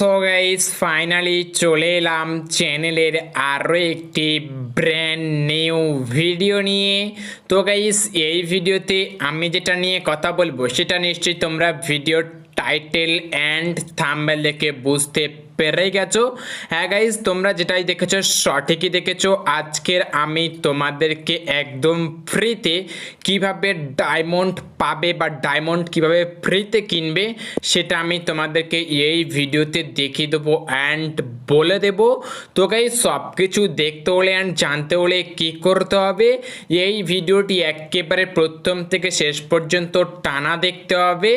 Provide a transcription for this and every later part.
So guys finally চলে এলাম চ্যানেলের আরও একটি ব্র্যান্ড নিউ ভিডিও নিয়ে। তো গাইস এই ভিডিওতে আমি যেটা নিয়ে কথা বলব, সেটা নিশ্চয়ই তোমরা ভিডিও টাইটেল অ্যান্ড থাম্বেল দেখে বুঝতে পেরে গেছো। হ্যাঁ গাইজ তোমরা যেটাই দেখেছ, সঠিকই দেখেছ। আজকের আমি তোমাদেরকে একদম ফ্রিতে কীভাবে ডায়মন্ড পাবে বা ডায়মন্ড কীভাবে ফ্রিতে কিনবে, সেটা আমি তোমাদেরকে এই ভিডিওতে দেখিয়ে দেবো অ্যান্ড বলে দেবো। তো গাইজ সব কিছু দেখতে হলে অ্যান্ড জানতে হলে কী করতে হবে? এই ভিডিওটি একেবারে প্রথম থেকে শেষ পর্যন্ত টানা দেখতে হবে।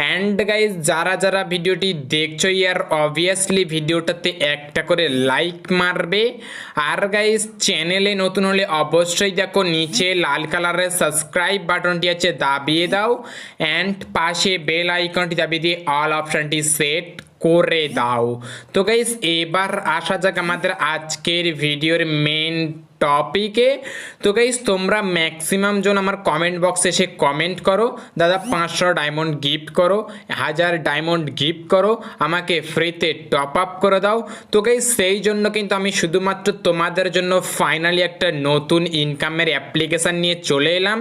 অ্যান্ড গাইজ যারা যারা ভিডিওটি দেখছ ইয়ার অবভিয়াসলি ভিডিওটাতে একটা করে লাইক মারবে। আর গাইস চ্যানেলে নতুন হলে অবশ্যই দেখো, নিচে লাল কালারের সাবস্ক্রাইব বাটনটি আছে, দাবিয়ে দাও। অ্যান্ড পাশে বেল আইকনটি দাবিয়ে দিয়ে অল অপশানটি সেট করে দাও। তো গাইস এবার আসা যাক আমাদের আজকের ভিডিওর মেন টপিকে তো গাইস তোমরা ম্যাক্সিমাম জন আমার কমেন্ট বক্সে এসে কমেন্ট করো। দাদা, পাঁচশো ডায়মন্ড গিফট করো, হাজার ডায়মন্ড গিফট করো, আমাকে ফ্রিতে টপ আপ করে দাও। তো গাইস সেই জন্য কিন্তু আমি শুধুমাত্র তোমাদের জন্য ফাইনালি একটা নতুন ইনকামের অ্যাপ্লিকেশান নিয়ে চলে এলাম।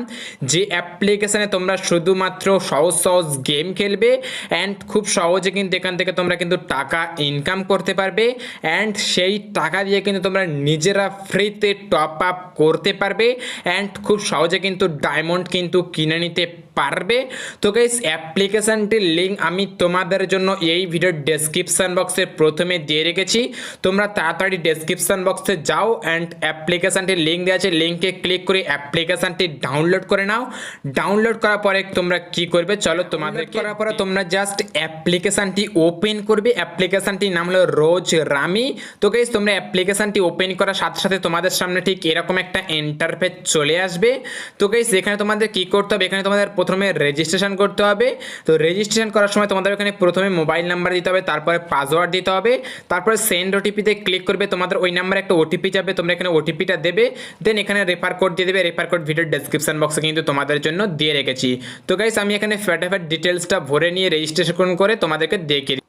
যে অ্যাপ্লিকেশানে তোমরা শুধুমাত্র সহজ সহজ গেম খেলবে অ্যান্ড খুব সহজে কিন্তু এখান থেকে তোমরা কিন্তু টাকা ইনকাম করতে পারবে। অ্যান্ড সেই টাকা দিয়ে কিন্তু তোমরা নিজেরা ফ্রিতে টপ আপ করতে পারবে অ্যান্ড খুব সহজে কিন্তু ডায়মন্ড কিন্তু কিনে নিতে পারবে। তো গাইস অ্যাপ্লিকেশানটির লিঙ্ক আমি তোমাদের জন্য এই ভিডিওর ডেসক্রিপশান বক্সে প্রথমে দিয়ে রেখেছি। তোমরা তাড়াতাড়ি ডেসক্রিপশান বক্সে যাও অ্যান্ড অ্যাপ্লিকেশানটির লিঙ্ক দেওয়া আছে। লিঙ্কে ক্লিক করে অ্যাপ্লিকেশানটি ডাউনলোড করে নাও। ডাউনলোড করার পরে তোমরা কি করবে? চলো তোমাদের করার পরে তোমরা জাস্ট অ্যাপ্লিকেশানটি ওপেন করবে। অ্যাপ্লিকেশানটির নাম হলো রোজ রামি। তো গাইস তোমরা অ্যাপ্লিকেশানটি ওপেন করার সাথে সাথে তোমাদের সামনে ঠিক এরকম একটা ইন্টারফেস চলে আসবে। তো গাইস এখানে তোমাদের কি করতে হবে? এখানে তোমাদের প্রথমে রেজিস্ট্রেশন করতে হবে তো রেজিস্ট্রেশন করার সময় তোমাদের ওখানে প্রথমে মোবাইল নাম্বার দিতে হবে, তারপরে পাসওয়ার্ড দিতে হবে, তারপরে সেন্ড ওটিপিতে ক্লিক করবে, তোমাদের ওই নাম্বারে একটা ওটিপি যাবে, তোমরা এখানে ওটিপিটা দেবে দেন এখানে রেফার কোড দিয়ে দেবে রেফার কোড ভিডিওর ডেসক্রিপশন বক্সে কিন্তু তোমাদের জন্য দিয়ে রেখেছি তো গাইস আমি এখানে ফ্যাটাফ্যাট ডিটেলসটা ভরে নিয়ে রেজিস্ট্রেশন করে তোমাদেরকে দেখিয়ে।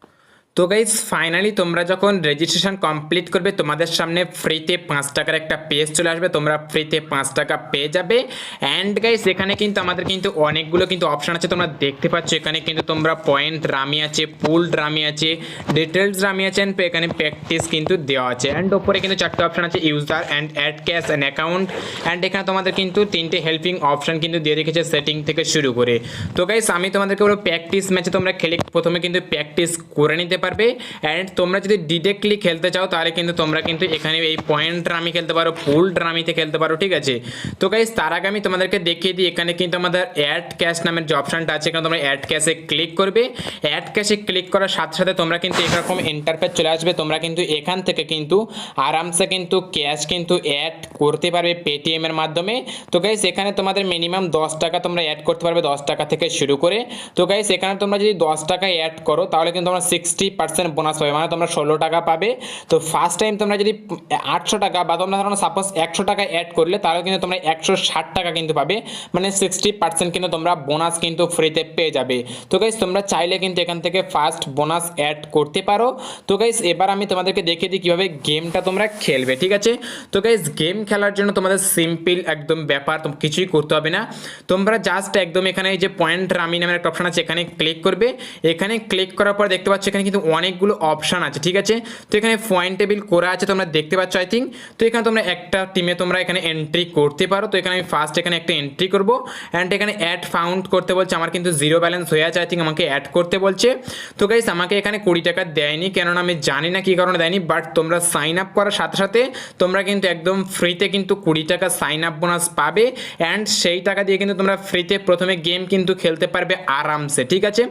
তো গাইজ ফাইনালি তোমরা যখন রেজিস্ট্রেশন কমপ্লিট করবে, তোমাদের সামনে ফ্রিতে পাঁচ টাকার একটা পেজ চলে আসবে। তোমরা ফ্রিতে পাঁচ টাকা পেয়ে যাবে। অ্যান্ড গাইজ এখানে কিন্তু আমাদের কিন্তু অনেকগুলো কিন্তু অপশান আছে, তোমরা দেখতে পাচ্ছ। এখানে কিন্তু তোমরা পয়েন্ট রামি আছে পুল রামি আছে ডিটেলস রামি আছে অ্যান্ড এখানে প্র্যাকটিস কিন্তু দেওয়া আছে। অ্যান্ড ওপরে কিন্তু চারটে অপশান আছে user and add cash and account and এখানে তোমাদের কিন্তু তিনটে হেল্পিং অপশান কিন্তু দিয়ে রেখেছে সেটিং থেকে শুরু করে। তো গাইজ আমি তোমাদেরকে বলব প্র্যাকটিস ম্যাচে তোমরা খেলে, প্রথমে কিন্তু প্র্যাকটিস করে নিতে পারবে। অ্যান্ড তোমরা যদি ডিরেক্টলি খেলতে চাও, তাহলে কিন্তু তোমরা কিন্তু এখানে এই পয়েন্ট রামি খেলতে পারো ফুল রামিতে খেলতে পারো, ঠিক আছে? তো গাইজ তার আগে আমি তোমাদেরকে দেখিয়ে দিই, এখানে কিন্তু আমাদের অ্যাড ক্যাশ নামের যে অপশানটা আছে, এখানে তোমরা অ্যাড ক্যাশে ক্লিক করবে। অ্যাড ক্যাশে ক্লিক করার সাথে সাথে তোমরা কিন্তু এরকম ইন্টারফেস চলে আসবে। তোমরা কিন্তু এখান থেকে কিন্তু আরামসে কিন্তু ক্যাশ কিন্তু অ্যাড করতে পারবে পেটিএম এর মাধ্যমে। তো গাইজ এখানে তোমাদের মিনিমাম দশ টাকা তোমরা অ্যাড করতে পারবে, দশ টাকা থেকে শুরু করে। তো গাইজ এখানে তোমরা যদি দশ টাকা অ্যাড করো, তাহলে কিন্তু তোমরা সিক্সটি পার্সেন্ট বোনাস পাবে। মানে তোমরা ষোলো টাকা পাবে। তো ফার্স্ট টাইম তোমরা যদি আটশো টাকা বা তোমরা ধরো সাপোজ একশো টাকা অ্যাড করলে, তাহলে কিন্তু তোমরা একশো ষাট টাকা কিন্তু পাবে। মানে সিক্সটি পার্সেন্ট কিন্তু তোমরা বোনাস কিন্তু ফ্রিতে পেয়ে যাবে। তো গাইজ তোমরা চাইলে কিন্তু এখান থেকে ফার্স্ট বোনাস অ্যাড করতে পারো। তো গাইজ এবার আমি তোমাদেরকে দেখিয়ে দিই কীভাবে গেমটা তোমরা খেলবে, ঠিক আছে? তো গাইজ গেম খেলার জন্য তোমাদের সিম্পল একদম ব্যাপার কিছুই করতে হবে না। তোমরা জাস্ট একদম এখানে যে পয়েন্ট রামি নামের একটা অপশন আছে, এখানে ক্লিক করবে। এখানে ক্লিক করার পর দেখতে পাচ্ছ এখানে কিন্তু অনেকগুলো অপশান আছে, ঠিক আছে? তো এখানে পয়েন্ট টেবিল করা আছে, তোমরা দেখতে পাচ্ছ আই থিঙ্ক তো এখানে তোমরা একটা টিমে তোমরা এখানে এন্ট্রি করতে পারো। তো এখানে আমি ফার্স্ট এখানে একটা এন্ট্রি করব। অ্যান্ড এখানে অ্যাড ফাউন্ড করতে বলছে, আমার কিন্তু জিরো ব্যালেন্স হয়ে আছে আই থিঙ্ক আমাকে অ্যাড করতে বলছে। তো গাইস আমাকে এখানে কুড়ি টাকা দেয়নি, কেননা আমি জানি না কী কারণে দেয়নি বাট তোমরা সাইন আপ করার সাথে সাথে তোমরা কিন্তু একদম ফ্রিতে কিন্তু কুড়ি টাকা সাইন আপ বোনাস পাবে। অ্যান্ড সেই টাকা দিয়ে কিন্তু তোমরা ফ্রিতে প্রথমে গেম কিন্তু খেলতে পারবে আরামসে, ঠিক আছে?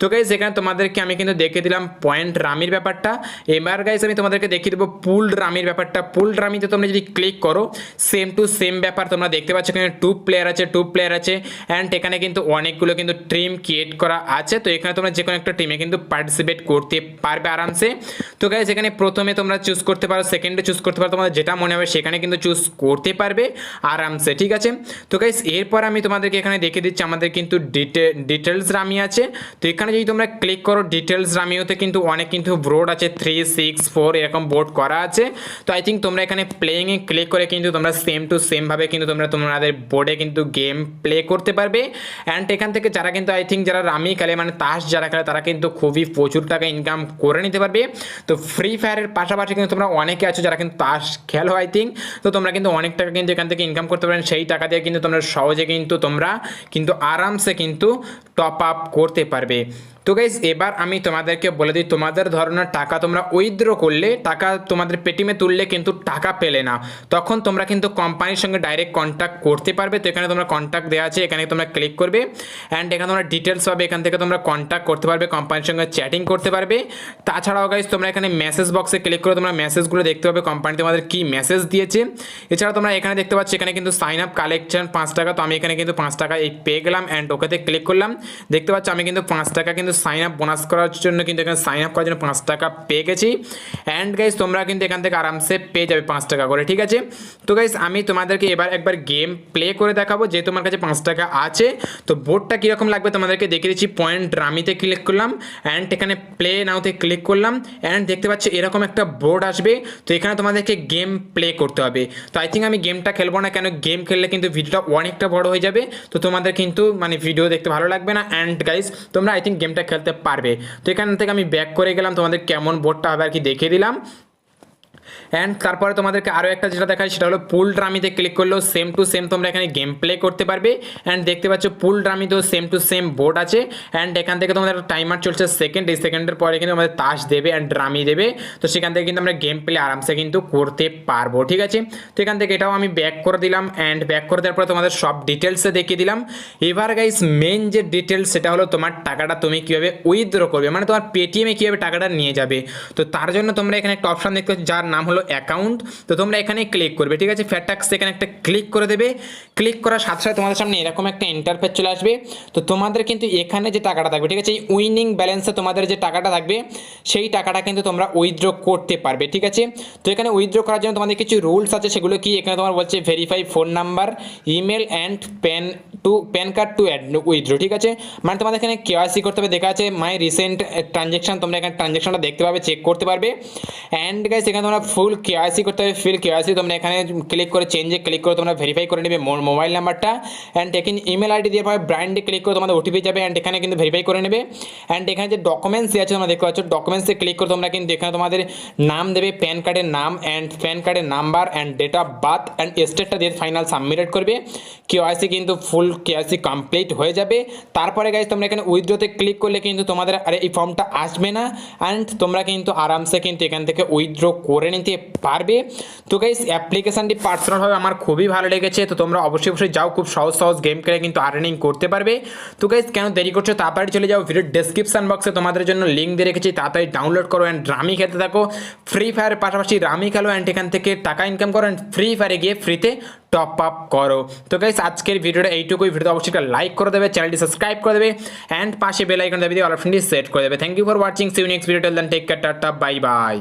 তো গাইস এখানে তোমাদেরকে আমি কিন্তু দেখে দিলাম পয়েন্ট রামির ব্যাপারটা। এবার গাইস আমি তোমাদেরকে দেখিয়ে দেবো পুল রামির ব্যাপারটা। পুল রামিতে তোমরা যদি ক্লিক করো সেম টু সেম ব্যাপার তোমরা দেখতে পাচ্ছ এখানে টু প্লেয়ার আছে টু প্লেয়ার আছে। অ্যান্ড এখানে কিন্তু অনেকগুলো কিন্তু টিম ক্রিয়েট করা আছে। তো এখানে তোমরা যে কোনো একটা টিমে কিন্তু পার্টিসিপেট করতে পারবে আরামসে। তো গাইজ এখানে প্রথমে তোমরা চুজ করতে পারো সেকেন্ডে চুজ করতে পারো। তোমাদের যেটা মনে হবে সেখানে কিন্তু চুজ করতে পারবে আরামসে, ঠিক আছে? তো গাইজ এরপর আমি তোমাদেরকে এখানে দেখে দিচ্ছি, আমাদের কিন্তু ডিটেলস রামি আছে। তো এখানে যদি তোমরা ক্লিক করো ডিটেলস রামিওতে কিন্তু অনেক কিন্তু বোর্ড আছে থ্রি সিক্স ফোর এরকম বোর্ড করা আছে। তো আই থিঙ্ক তোমরা এখানে প্লেইংয়ে ক্লিক করে কিন্তু তোমরা সেম টু সেমভাবে কিন্তু তোমরা তোমাদের বোর্ডে কিন্তু গেম প্লে করতে পারবে। অ্যান্ড এখান থেকে যারা কিন্তু আই থিঙ্ক যারা রামি খেলে মানে তাস যারা খেলে, তারা কিন্তু খুবই প্রচুর টাকা ইনকাম করে নিতে পারবে। তো ফ্রি ফায়ারের পাশাপাশি কিন্তু তোমরা অনেকে আছো যারা কিন্তু তাস খেলো আই থিঙ্ক তো তোমরা কিন্তু অনেক টাকা কিন্তু এখান থেকে ইনকাম করতে পারেন সেই টাকা দিয়ে কিন্তু তোমরা সহজে কিন্তু তোমরা কিন্তু আরামসে কিন্তু টপ আপ করতে পারবে। তো গাইজ এবার আমি তোমাদেরকে বলে দিই, তোমাদের ধরনের টাকা তোমরা উইথড্র করলে, টাকা তোমাদের পেটিমে তুললে কিন্তু টাকা পেলে না। তখন তোমরা কিন্তু কোম্পানির সঙ্গে ডাইরেক্ট কন্ট্যাক্ট করতে পারবে। তো এখানে তোমরা কন্ট্যাক্ট দেওয়া আছে, এখানে তোমরা ক্লিক করবে। অ্যান্ড এখানে তোমরা ডিটেলস পাবে, এখান থেকে তোমরা কন্ট্যাক্ট করতে পারবে কোম্পানির সঙ্গে চ্যাটিং করতে পারবে। তাছাড়াও গাইজ তোমরা এখানে মেসেজ বক্সে ক্লিক করে তোমরা মেসেজগুলো দেখতে পাবে কোম্পানি তোমাদের কী মেসেজ দিয়েছে। এছাড়া তোমরা এখানে দেখতে পাচ্ছ, এখানে কিন্তু সাইন আপ কালেকশন পাঁচ টাকা, তো আমি এখানে কিন্তু পাঁচ টাকা এই পেয়ে গেলাম। অ্যান্ড ওকেতে ক্লিক করলাম। দেখতে পাচ্ছ, আমি কিন্তু পাঁচ টাকা কিন্তু সাইন আপ বোনাস করার জন্য কিন্তু এখানে সাইন আপ করার জন্য পাঁচ টাকা পেয়ে গেছি। অ্যান্ড গাইজ তোমরা কিন্তু এখান থেকে আরামসে পেয়ে যাবে পাঁচ টাকা করে, ঠিক আছে? তো গাইজ আমি তোমাদেরকে এবার একবার গেম প্লে করে দেখাবো যে তোমার কাছে পাঁচ টাকা আছে। তো বোর্ডটা কীরকম লাগবে তোমাদেরকে দেখে দিচ্ছি। পয়েন্ট রামিতে ক্লিক করলাম অ্যান্ড এখানে প্লে নাওতে ক্লিক করলাম অ্যান্ড দেখতে পাচ্ছি এরকম একটা বোর্ড আসবে। তো এখানে তোমাদেরকে গেম প্লে করতে হবে। তো আই থিঙ্ক আমি গেমটা খেলব না কেন? গেম খেললে কিন্তু ভিডিওটা অনেকটা বড় হয়ে যাবে। তো তোমাদের কিন্তু মানে ভিডিও দেখতে ভালো লাগবে না। অ্যান্ড গাইজ তোমরা আই থিঙ্ক গেমটা খেলতে পারবে। তো এখান থেকে আমি ব্যাক করে গেলাম, তোমাদের কেমন বোর্ডটা হবে আর কি দেখিয়ে দিলাম। অ্যান্ড তারপরে তোমাদেরকে আরও একটা যেটা দেখায় সেটা হলো পুল ড্রামিতে ক্লিক করলেও সেম টু সেম তোমরা এখানে গেম প্লে করতে পারবে। অ্যান্ড দেখতে পাচ্ছ পুল ড্রামিতেও সেম টু সেম বোর্ড আছে। অ্যান্ড এখান থেকে তোমাদের টাইমার চলছে সেকেন্ড এই সেকেন্ডের পরে কিন্তু আমাদের তাস দেবে অ্যান্ড ড্রামি দেবে। তো সেখান থেকে কিন্তু আমরা গেম প্লে আরামসে কিন্তু করতে পারব, ঠিক আছে? তো এখান থেকে এটাও আমি ব্যাক করে দিলাম। অ্যান্ড ব্যাক করে দেওয়ার পরে তোমাদের সব ডিটেলসে দেখিয়ে দিলাম। এবার গাইস মেন যে ডিটেলস সেটা হলো তোমার টাকাটা তুমি কীভাবে উইথড্র করবে? মানে তোমার পেটিএমে কীভাবে টাকাটা নিয়ে যাবে? তো তার জন্য তোমরা এখানে একটা অপশান দেখতে যার নাম হলো অ্যাকাউন্ট তো তোমরা এখানে ক্লিক করবে, ঠিক আছে? ফ্যাটাক্স এখানে একটা ক্লিক করে দেবে। ক্লিক করার সাথে সাথে তোমাদের সামনে এরকম একটা ইন্টারফেস চলে আসবে। তো তোমাদের কিন্তু এখানে যে টাকাটা থাকবে, ঠিক আছে? এই উইনিং ব্যালেন্সে তোমাদের যে টাকাটা থাকবে, সেই টাকাটা কিন্তু তোমরা উইথড্র করতে পারবে, ঠিক আছে? তো এখানে উইথড্র করার জন্য তোমাদের কিছু রুলস আছে, সেগুলো কি? এখানে তোমার বলছে verify phone number email and PAN to PAN card to add withdraw ঠিক আছে? মানে তোমাদের এখানে কেওয়াইসি করতে হবে, দেখা আছে মাই রিসেন্ট ট্রানজ্যাকশন তোমরা এখানে ট্রানজ্যাকশনটা দেখতে পাবে চেক করতে পারবে। অ্যান্ড গাইস এখানে তোমরা ফুল কেওয়াইসি করতে হবে ফিল কেওয়াইসি তোমরা এখানে ক্লিক করে চেঞ্জে ক্লিক করে তোমরা ভেরিফাই করে নেবে মোবাইল নাম্বারটা অ্যান্ড এখানে ইমেল আইডি দিয়ে পাবে ব্র্যান্ডে ক্লিক করে তোমাদের ওটিপি যাবে অ্যান্ড এখানে কিন্তু ভেরিফাই করে নেবে। অ্যান্ড এখানে যে ডকুমেন্টস আছে, তোমরা দেখতে পাচ্ছ ডকুমেন্টসে ক্লিক করে তোমরা কিন্তু এখানে তোমাদের নাম দেবে প্যান কার্ডের নাম অ্যান্ড প্যান কার্ডের number and date of birth and স্টেটটা দিয়ে ফাইনাল সাবমিটেড করবে। কেওয়াইসি কিন্তু ফুল কেওয়াইসি কমপ্লিট হয়ে যাবে? তারপরে গাইজ তোমরা এখানে উইথড্রোতে ক্লিক করলে কিন্তু তোমাদের আর এই ফর্মটা আসবে না। অ্যান্ড তোমরা কিন্তু আরামসে কিন্তু এখান থেকে উইথড্র করে নিতে পারবে। তো গাইজ অ্যাপ্লিকেশানটি পার্সোনালভাবে আমার খুবই ভালো লেগেছে। তো তোমরা অবশ্যই অবশ্যই যাও, খুব সহজ সহজ গেম খেলে কিন্তু আর্নিং করতে পারবে। তো গাইজ কেন দেরি করছ তাড়াতাড়ি চলে যাও। ভিডিও ডেসক্রিপশন বক্সে তোমাদের জন্য লিঙ্ক দিয়ে রেখেছি। তাড়াতাড়ি ডাউনলোড করো অ্যান্ড রামি খেতে থাকো। ফ্রি ফায়ারের পাশাপাশি রামি খেলো অ্যান্ড এখান থেকে টাকা ইনকাম করো অ্যান্ড ফ্রি ফায়ারে গিয়ে ফ্রিতে টপ আপ করো। তো গাইস আজকের ভিডিওটা এইটুকুই ভিডিওতে অবশ্যই একটা লাইক করে দেবে চ্যানেলটি সাবস্ক্রাইব করে দেবে অ্যান্ড পাশে বেল আইকন দেবে দিয়ে অপশনটি সেট করে দেবে। Thank you for watching see you next video till then take care tata bye bye